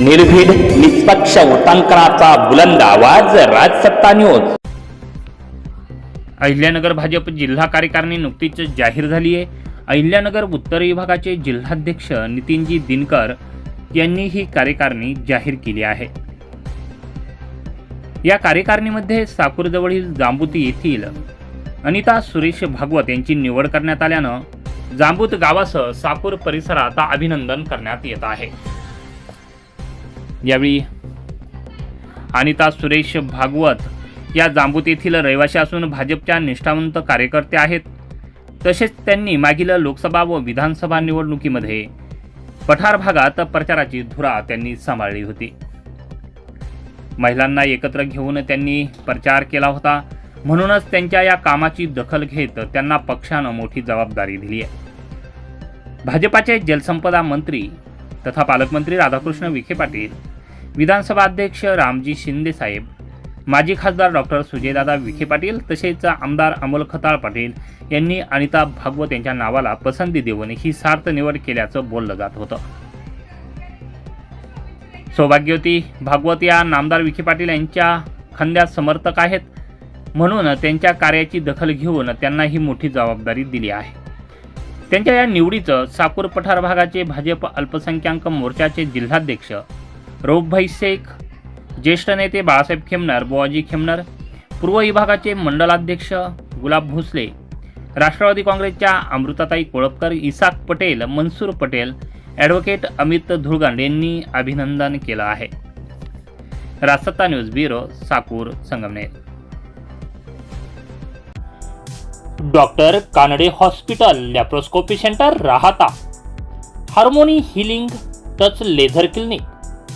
निर्भीड निष्पक्ष उटंकनाचा बुलंद आवाज राजसत्ता न्यूज अहिल्यानगर भाजप जिल्हा कार्यकारिणी नुकतीच जाहीर झाली आहे. अहिल्यानगर उत्तर विभागाचे जिल्हाध्यक्ष नितीनजी दिनकर यांनी ही कार्यकारिणी जाहीर केली आहे. या कार्यकारिणीमध्ये साकूरजवळील जांबुती येथील अनिता सुरेश भागवत यांची निवड करण्यात आल्यानं जांबूत गावासह साकूर परिसरात अभिनंदन करण्यात येत आहे. यावेळी अनिता सुरेश भागवत या जांबूत येथील रहिवाशी असून भाजपच्या निष्ठावंत कार्यकर्ते आहेत. तसेच त्यांनी मागील लोकसभा व विधानसभा निवडणुकीमध्ये पठार भागात प्रचाराची धुरा त्यांनी सांभाळली होती. महिलांना एकत्र घेऊन त्यांनी प्रचार केला होता. म्हणूनच त्यांच्या या कामाची दखल घेत त्यांना पक्षानं मोठी जबाबदारी दिली आहे. भाजपाचे जलसंपदा मंत्री तथा पालकमंत्री राधाकृष्ण विखे पाटील विधानसभा अध्यक्ष रामजी शिंदे साहेब माजी खासदार डॉक्टर सुजयदादा विखे पाटील तसेच आमदार अमोल खताळ पाटील यांनी अनिता भागवत यांच्या नावाला पसंती देऊन ही सार्थ निवड केल्याचं बोललं जात होतं. सौभाग्यवती भागवत या नामदार विखे पाटील यांच्या खंद्यात समर्थक आहेत म्हणून त्यांच्या कार्याची दखल घेऊन त्यांना ही मोठी जबाबदारी दिली आहे. त्यांच्या या निवडीचं साकूर पठार भागाचे भाजप अल्पसंख्याक मोर्चाचे जिल्हाध्यक्ष रौफभाई शेख ज्येष्ठ नेते बाळासाहेब खेमनर बुवाजी खेमनर पूर्व विभागाचे मंडलाध्यक्ष गुलाब भोसले राष्ट्रवादी काँग्रेसच्या अमृताताई कोळपकर इसाक पटेल मनसूर पटेल ॲडव्होकेट अमित धुळगांड यांनी अभिनंदन केलं आहे. Rajsatta news bureau Sakur Sangamner. Doctor Kanade hospital laparoscopy centre Rahata. Harmony healing touch laser clinic.